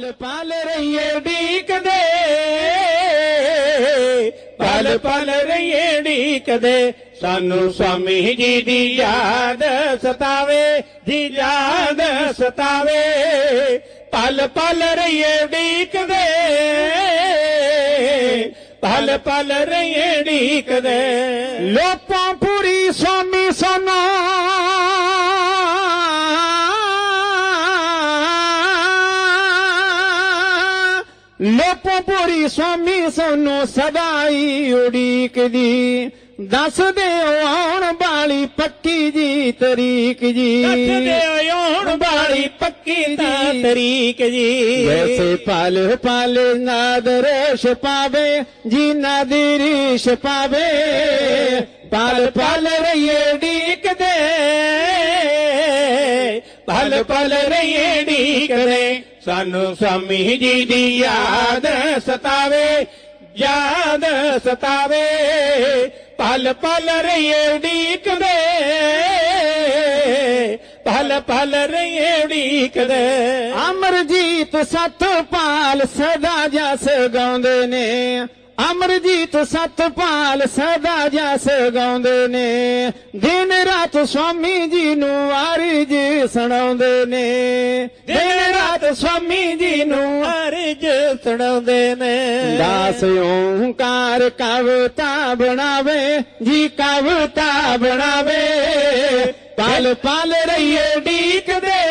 ਪਲ ਪਲ ਰਹੀਏ ਢੀਕਦੇ, ਪਲ ਪਲ ਰਹੀਏ ਢੀਕਦੇ। ਸਾਨੂੰ ਸਵਾਮੀ ਜੀ ਦੀ ਯਾਦ ਸਤਾਵੇ, ਜੀ ਯਾਦ ਸਤਾਵੇ। ਪਲ ਪਲ ਰਹੀਏ ਢੀਕਦੇ, ਪਲ ਪਲ ਰਹੀਏ ਢੀਕਦੇ। ਲੋਕਾਂ ਪੂਰੀ ਸਵਾਮੀ ਸੋਨਾ ਲੋਪੋ ਪੂਰੀ ਸਵਾਮੀ ਸੋਨੂੰ ਸਦਾਈ ਉਡੀਕਦੀ ਦੱਸ ਦਿਓ ਆਉਣ ਵਾਲੀ ਪੱਕੀ ਜੀ ਤਰੀਕ ਜੀ। ਦੱਸ ਦਿਓ ਆਉਣ ਵਾਲੀ ਪੱਕੀ ਤਾਂ ਤਰੀਕ ਜੀ। ਵੈਸੇ ਪਲ ਪਲ ਨਾਦਰ ਛਪਾਵੇ ਜੀ ਨਾਦਰ ਛਪਾਵੇ ਪਲ ਪਲ ਰਹੀਏ ਢੀਕਦੇ ਪਲ ਪਲ ਰਹੀਏ ਢੀਕਦੇ ਸਾਨੂੰ ਸਵਾਮੀ ਜੀ ਦੀ ਯਾਦ ਸਤਾਵੇ ਯਾਦ ਸਤਾਵੇ। ਪਲ ਪਲ ਰਹੀਏ ਢੀਕਦੇ ਪਲ ਪਲ ਰਹੀਏ ਢੀਕਦੇ ਅਮਰਜੀਤ ਸਤਪਾਲ ਸਦਾ ਜਸ ਗਾਉਂਦੇ ਨੇ। ਅਮਰਜੀਤ ਸਤਪਾਲ ਸਦਾ ਜਸ ਗਾਉਂਦੇ ਨੇ। ਦਿਨ ਰਾਤ ਸਵਾਮੀ ਜੀ ਨੂੰ ਅਰਜ ਸੁਣਾਉਂਦੇ ਨੇ। ਦਿਨ ਰਾਤ ਸਵਾਮੀ ਜੀ ਨੂੰ ਅਰਜ ਸੁਣਾਉਂਦੇ ਨੇ। ਦਾਸ ਓੰਕਾਰ ਕਵਤਾ ਬਣਾਵੇ ਜੀ ਕਵਤਾ ਬਣਾਵੇ। ਪਲ ਪਲ ਰਹੀਏ ਢੀਕਦੇ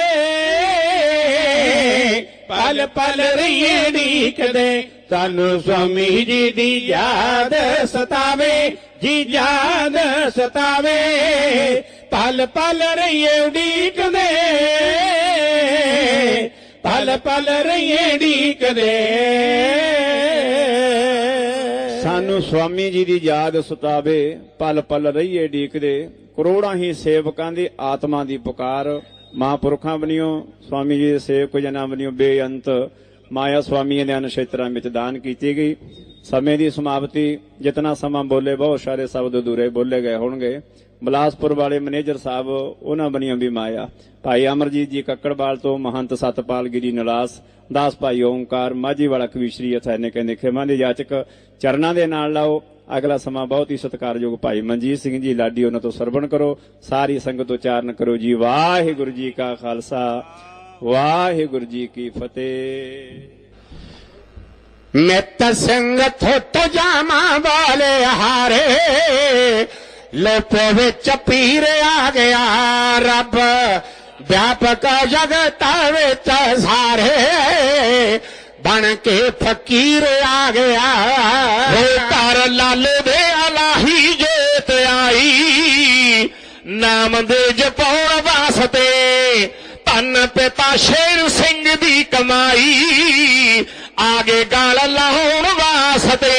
ਪਲ ਪਲ ਰਹੀਏ ਢੀਕਦੇ ਸਾਨੂੰ ਸਵਾਮੀ ਜੀ ਦੀ ਯਾਦ ਸਤਾਵੇ, ਜੀ ਯਾਦ ਸਤਾਵੇ। ਪਲ ਪਲ ਰਹੀਏ ਢੀਕਦੇ, ਪਲ ਪਲ ਰਹੀਏ ਢੀਕਦੇ। ਸਾਨੂੰ ਸਵਾਮੀ ਜੀ ਦੀ ਯਾਦ ਸਤਾਵੇ, ਪਲ ਪਲ ਰਹੀਏ ਢੀਕਦੇ, ਕਰੋੜਾਂ ਹੀ ਸੇਵਕਾਂ ਦੀ ਆਤਮਾ ਦੀ ਪੁਕਾਰ ਮਹਾਂਪੁਰਖਾਂ ਬਣਿਓ ਸਵਾਮੀ ਜੀ ਦੇ ਸੇਵਕ ਜਨਾਂ ਬਣਿਓ ਬੇਅੰਤ ਮਾਇਆ ਸਵਾਮੀ ਦੇ ਅਨਸ਼ੇਤਰਾਂ ਵਿੱਚ ਦਾਨ ਕੀਤੀ ਗਈ। ਸਮੇਂ ਦੀ ਸਮਾਪਤੀ, ਜਿਤਨਾ ਸਮਾਂ ਬੋਲੇ ਬਹੁਤ ਸਾਰੇ ਸ਼ਬਦ ਅਧੂਰੇ ਬੋਲੇ ਗਏ ਹੋਣਗੇ। ਬਲਾਸਪੁਰ ਵਾਲੇ ਮੈਨੇਜਰ ਸਾਹਿਬ, ਉਹਨਾਂ ਬਣੀਆਂ ਵੀ ਮਾਇਆ। ਭਾਈ ਅਮਰਜੀਤ ਜੀ ਕੱਕੜਵਾਲ ਤੋਂ ਮਹੰਤ ਸਤਪਾਲ ਗਿਰੀ ਨਿਲਾਸ, ਦਾਸ ਭਾਈ ਓਮਕਾਰ ਮਾਝੀ ਵਾਲਾ ਕਵੀ ਸ਼੍ਰੀ ਅਥੈਨੇ ਕਹਿੰਦੇ, ਖਿਮਾ ਦੇ ਜਾਚਕ ਚਰਨਾਂ ਦੇ ਨਾਲ ਲਾਓ। ਅਗਲਾ ਸਮਾਂ ਬਹੁਤ ਹੀ ਸਤਿਕਾਰਯੋਗ ਭਾਈ ਮਨਜੀਤ ਸਿੰਘ ਜੀ, ਲਾਡੀ ਉਹਨਾਂ ਤੋਂ ਸਰਵਣ ਕਰੋ, ਸਾਰੀ ਸੰਗਤ ਉਚਾਰਨ ਕਰੋ ਜੀ। ਵਾਹਿਗੁਰੂ ਜੀ ਕਾ ਖਾਲਸਾ, ਵਾਹਿਗੁਰੂ ਜੀ ਕੀ ਫਤਿਹ। ਨਿਤ ਸਿੰਘ ਥੁੱਟ ਜਾਮਾ ਵਾਲੇ ਹਾਰੇ ਲੋਪੋ ਵਿੱਚ ਪੀਰ ਆ ਗਿਆ ਰੱਬ, ਵਿਆਪਕ ਜਗਤ ਵਿੱਚ ਸਾਰੇ। ਬਣ ਕੇ ਫਕੀਰ ਆ ਗਿਆ। ਹੋ ਧਰ ਲਾਲੇ ਦੇ ਅਲਾਹੀ ਜੇਤ ਆਈ। ਨਾਮ ਦੇ ਜਪਾਉਣ ਵਾਸਤੇ ਧੰਨ ਪਿਤਾ ਸ਼ੇਰ ਸਿੰਘ ਦੀ ਕਮਾਈ। ਆਗੇ ਗਾਲ ਲਾਉਣ ਵਾਸਤੇ।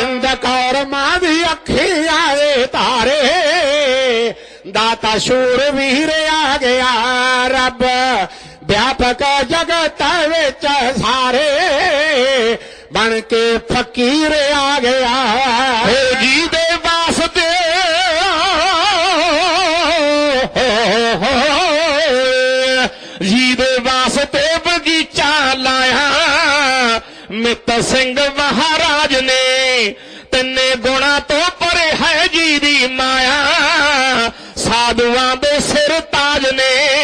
ਇੰਦ ਕੌਰ ਮਾਂ ਦੀ ਅੱਖੀ ਆਏ ਤਾਰੇ ਦਾਤਾ ਸ਼ੂਰ ਵੀਰ ਆ ਗਿਆ। ਰੱਬ ਵਿਆਪਕ ਜਗਤ ਵਿੱਚ ਸਾਰੇ ਬਣ ਕੇ ਫਕੀਰ ਆ ਗਿਆ। ਹੋ ਜੀ ਦੇ ਵਾਸਤੇ। ਜੀ ਦੇ ਵਾਸਤੇ ਬਗੀਚਾ ਲਾਇਆ। ਮਿੱਤ ਸਿੰਘ ਮਹਾਰਾਜ ਨੇ ਤਿੰਨੇ ਗੁਣਾ ਤੋਂ ਪਰੇ ਹੈ ਜੀ ਦੀ ਮਾਇਆ। ਸਾਧੂਆਂ ਦੇ ਸਿਰ ਤਾਜ ਨੇ।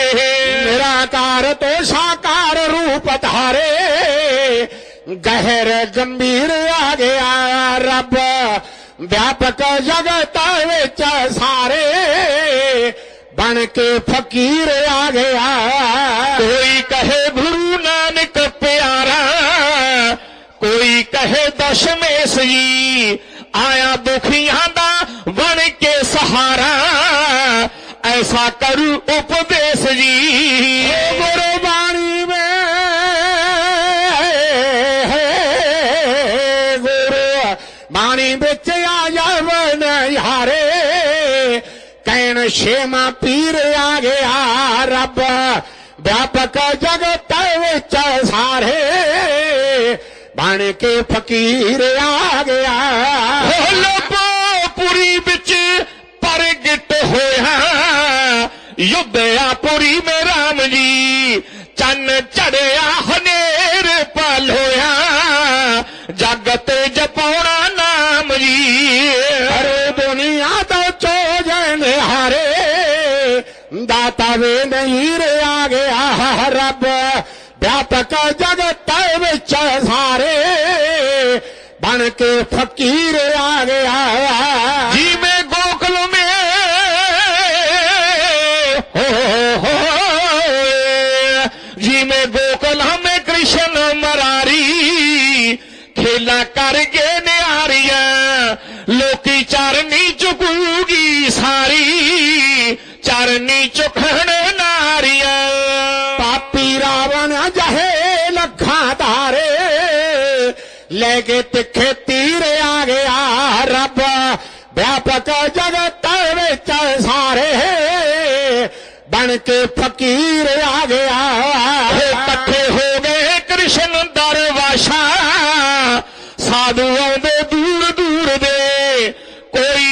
ਨਿਰਾਕਾਰ ਤੋਂ ਸਾਕਾਰ ਰੂਪ ਧਾਰੇ, ਗਹਿਰ ਗੰਭੀਰ ਆ ਗਿਆ ਰੱਬ। ਵਿਆਪਕ ਜਗਤ ਵਿੱਚ ਸਾਰੇ ਬਣ ਕੇ ਫਕੀਰ ਆ ਗਿਆ। ਕੋਈ ਕਹੇ ਗੁਰੂ ਨਾਨਕ ਪਿਆਰਾ, ਕੋਈ ਕਹੇ ਦਸਮੇ ਸਹੀ ਆਇਆ ਦੁਖੀਆਂ ਦਾ ਬਣ ਕੇ ਸਹਾਰਾ। ਐਸਾ ਕਰੂ ਉਪਦੇਸ਼ ਜੀ। ਗੁਰੂ ਬਾਣੀ ਵਿੱਚ ਗੁਰੂ ਬਾਣੀ ਵਿੱਚ ਆ ਜਾਵਨ ਯਾਰੇ। ਕਹਿਣ ਛੇਮਾ ਪੀਰ ਆ ਗਿਆ ਰੱਬ। ਵਿਆਪਕ ਜਗਤ ਵਿੱਚ ਸਾਰੇ। ਬਣ ਕੇ ਫਕੀਰ ਆ ਗਿਆ। ਹੋ ਲੋਪੋ ਪੁਰੀ ਵਿੱਚ ਪ੍ਰਗਟ ਹੋਇਆ। ਯੁੱਧਿਆਪੁਰੀ ਮੇ ਰਾਮ ਜੀ, ਚੰਨ ਚੜਿਆ ਹਨੇਰ ਪਾਲੋਇਆ ਜਗਤ ਜਪਉਣਾ ਨਾਮ ਜੀ, ਹਰੇ ਦੁਨੀਆ ਦਾ ਚੋਜਣ ਹਾਰੇ। ਦਾਤਾ ਵੇ ਨਹੀਂ ਰੇ ਆ ਗਿਆ, ਰੱਬ ਵਿਆਪਕ ਜਗਤ ਵਿੱਚ ਸਾਰੇ। ਬਣ ਕੇ ਫਕੀਰ ਆ ਗਿਆ। ਜੀ ਖੇਲਾ ਨਿਆਰੀਆਂ, ਲੋਕੀ ਚਰਨੀ ਚੁਕੂਗੀ ਸਾਰੀ, ਚਰਨੀ ਚੁਖਣ ਨਾਰੀਆਂ। ਪਾਪੀ ਰਾਵਣ ਜਹੇ ਲੱਖਾਂ ਧਾਰੇ ਲੈ ਕੇ ਤਿੱਖੇ ਤੀਰ ਆ ਗਿਆ ਰੱਬ। ਵਿਆਪਕ ਜਗਤ ਵਿੱਚ ਸਾਰੇ ਬਣ ਕੇ ਫਕੀਰ ਆ ਗਿਆ।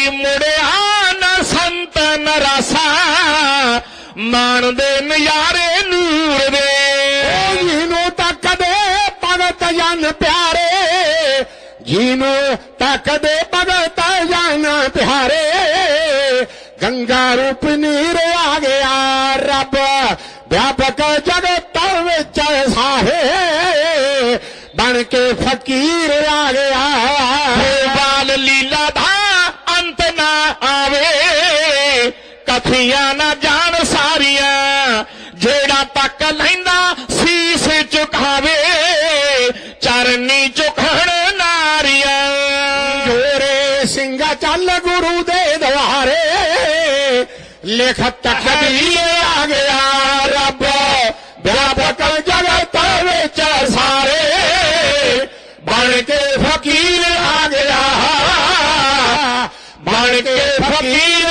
ਕੋਈ ਮੁੜਿਆ ਨਾ ਸੰਤ ਨਰਾਸਾ ਮਾਣਦੇ ਨਜ਼ਾਰੇ ਨੂਰ ਦੇ ਜਿਹਨੂੰ ਤੱਕਦੇ ਭਗਤ ਜਨ ਪਿਆਰੇ, ਜਿਹਨੂੰ ਤੱਕਦੇ ਭਗਤ ਜਨ ਪਿਆਰੇ, ਗੰਗਾ ਰੂਪ ਨੀਰ ਆ ਗਿਆ ਰੱਬ, ਵਿਆਪਕ ਜਗਤ ਵਿੱਚ ਸਾਰੇ ਬਣ ਕੇ ਫਕੀਰ ਆ ਗਿਆ ਕਥੀਆਂ ਨਾ ਜਾਣ ਸਾਰੀਆਂ ਜਿਹੜਾ ਤੱਕ ਲੈਂਦਾ ਸੀਸ ਝੁਕਾਵੇ ਚਰਨੀ ਝੁਕਣ ਨਾਰੀਆਂ। ਜੋਰੇ ਸਿੰਘਾ ਚੱਲ ਗੁਰੂ ਦੇ ਦਵਾਰੇ ਲਿਖ ਤਕਦੀਰ ਆ ਗਿਆ ਰੱਬ ਵਿਆਪਕ ਜਗਤ ਵਿੱਚ ਸਾਰੇ। ਬਣ ਕੇ ਫਕੀਰ ਆ ਗਿਆ ਬਣ ਕੇ ਫਕੀਰ